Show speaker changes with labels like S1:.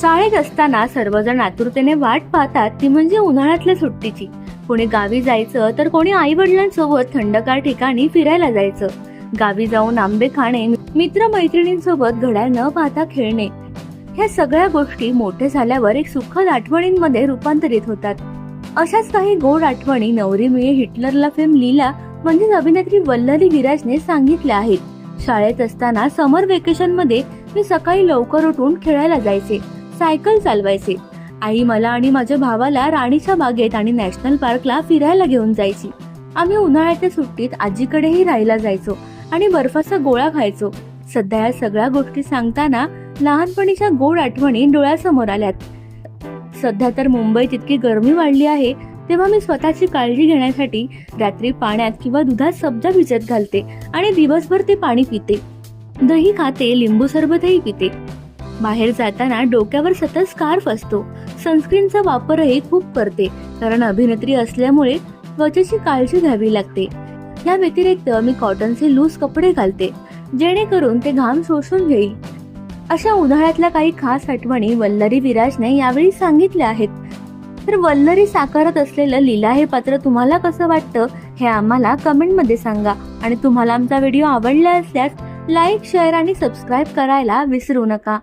S1: शाळेत असताना सर्वजण आतुरतेने वाट पाहतात ती म्हणजे उन्हाळ्यातल्या सुट्टीची. कोणी गावी जायचं तर कोणी आई वडिलांसोबत थंडगार ठिकाणी फिरायला जायचं. गावी जाऊन आंबे खाणे मित्र मैत्रिणींसोबत घड्याळ न पाहता खेळणे. ह्या सगळ्या गोष्टी मोठे झाल्यावर एक सुखद आठवणींमध्ये रूपांतरित होतात. अशाच काही गोड आठवणी नवरी मिळे हिटलरला फेम लीला म्हणजेच अभिनेत्री वल्लरी विराजने सांगितल्या आहेत. शाळेत असताना समर वेकेशनमध्ये मी सकाळी लवकर उठून खेळायला जायचे. सायकल चालवायचे. आई मला आणि माझ्या भावाला राणीच्या बागेत आणि नॅशनल पार्कला फिरायला घेऊन जायची. आम्ही उन्हाळ्याच्या सुट्टीत आजीकडेही राहायला जायचो आणि बर्फाचा गोळा खायचो. सध्या या सगळ्या गोष्टी सांगताना लहानपणीच्या गोड आठवणी डोळ्यासमोर आल्यात. सध्या तर मुंबईत इतकी गरमी वाढली आहे तेव्हा मी स्वतःची काळजी घेण्यासाठी रात्री पाण्यात किंवा दुधात सब्जा भिजत घालते आणि दिवसभर ते पाणी पिते. दही खाते लिंबू सरबतही पिते. बाहेर जाताना डोक्यावर सतत स्कार्फ असतो. सनस्क्रीनचा वापरही खूप करते कारण अभिनेत्री असल्यामुळे त्वचेची काळजी घ्यावी लागते. या व्यतिरिक्त मी कॉटनचे लूज कपडे घालते जेणेकरून ते घाम शोषून घेईल. अशा उन्हाळ्यातल्या काही खास आठवणी वल्लरी विराजने यावेळी सांगितल्या आहेत. तर वल्लरी साकारत असलेलं लीला हे पात्र तुम्हाला कसं वाटतं हे आम्हाला कमेंटमध्ये सांगा. आणि तुम्हाला आमचा व्हिडिओ आवडला असल्यास लाईक शेअर आणि सबस्क्राईब करायला विसरू नका.